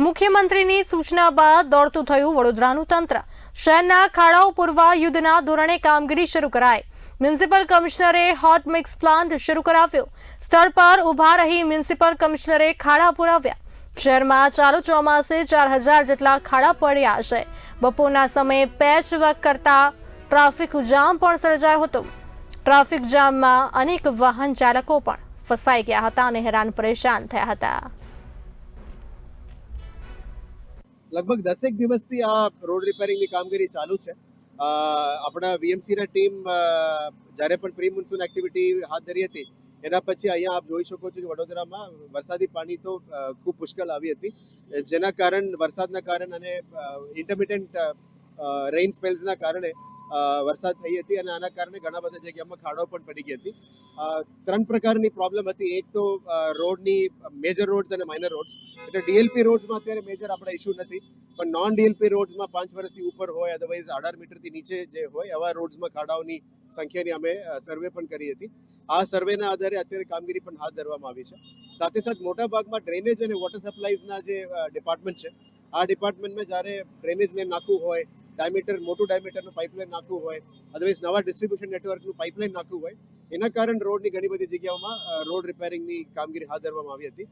મુખ્યમંત્રીની સૂચના બાદ દોડતું થયું વડોદરાનું તંત્ર. શહેરના ખાડાઓ પૂરવા યુદ્ધના ધોરણે કામગીરી શરૂ કરાઈ. મ્યુનિસિપલ કમિશનરે હોટ મિક્સ પ્લાન્ટ શરૂ કરાવ્યો. સ્થળ પર ઊભા રહી મ્યુનિસિપલ કમિશનરે ખાડા પુરાવ્યા. શહેરમાં ચાલુ ચોમાસે ચાર હજાર જેટલા ખાડા પડ્યા છે. બપોરના સમયે પેચ વર્ક કરતા ટ્રાફિક જામ પણ સર્જાયો હતો. ટ્રાફિક જામમાં અનેક વાહન ચાલકો પણ ફસાઈ ગયા હતા અને હેરાન પરેશાન થયા હતા. લગભગ દસેક દિવસથી આ રોડ રિપેરિંગની કામગીરી ચાલુ છે. આપણા વીએમસીના ટીમ જ્યારે પણ પ્રી મોન્સૂન એક્ટિવિટી હાથ ધરી હતી, એના પછી અહીંયા આપ જોઈ શકો છો કે વડોદરામાં વરસાદી પાણી તો ખૂબ પુષ્કળ આવી હતી. જેના કારણ, વરસાદના કારણ અને ઇન્ટરમિટન્ટ રેઇન સ્પેલ્સના કારણે વરસાદ થઈ હતી અને આના કારણે ઘણા બધા જગ્યામાં ખાડો પણ પડી ગઈ હતી. ત્રણ પ્રકારની પ્રોબ્લેમ હતી. એક તો રોડની મેજર રોડ્સ અને માઇનર રોડ્સ એટલે ડીએલપી રોડ્સમાં અત્યારે મેજર આપણા ઇશ્યુ નથી. પણ નોન ડીએલપી રોડ્સમાં પાંચ વર્ષથી ઉપર હોય અધરવાઇઝ અઢાર મીટરથી નીચે જે હોય, આવા રોડ્સમાં ખાડાઓની સંખ્યાની અમે સર્વે પણ કરી હતી. આ સર્વેના આધારે અત્યારે કામગીરી પણ હાથ ધરવામાં આવી છે. સાથે સાથે મોટા ભાગમાં ડ્રેનેજ અને વોટર સપ્લાયઝના જે ડિપાર્ટમેન્ટ છે, આ ડિપાર્ટમેન્ટમાં જ્યારે ડ્રેનેજ લાઈન નાખવું હોય ડાયમીટર મોટું ડાયમીટરનું પાઇપલાઇન નાખવું હોય અદરવાઇઝ નવા ડિસ્ટ્રીબ્યુશન નેટવર્કનું પાઇપલાઇન નાખવું હોય, એના કારણે રોડની ઘણી બધી જગ્યાઓમાં રોડ રિપેરિંગની કામગીરી હાથ ધરવામાં આવી હતી.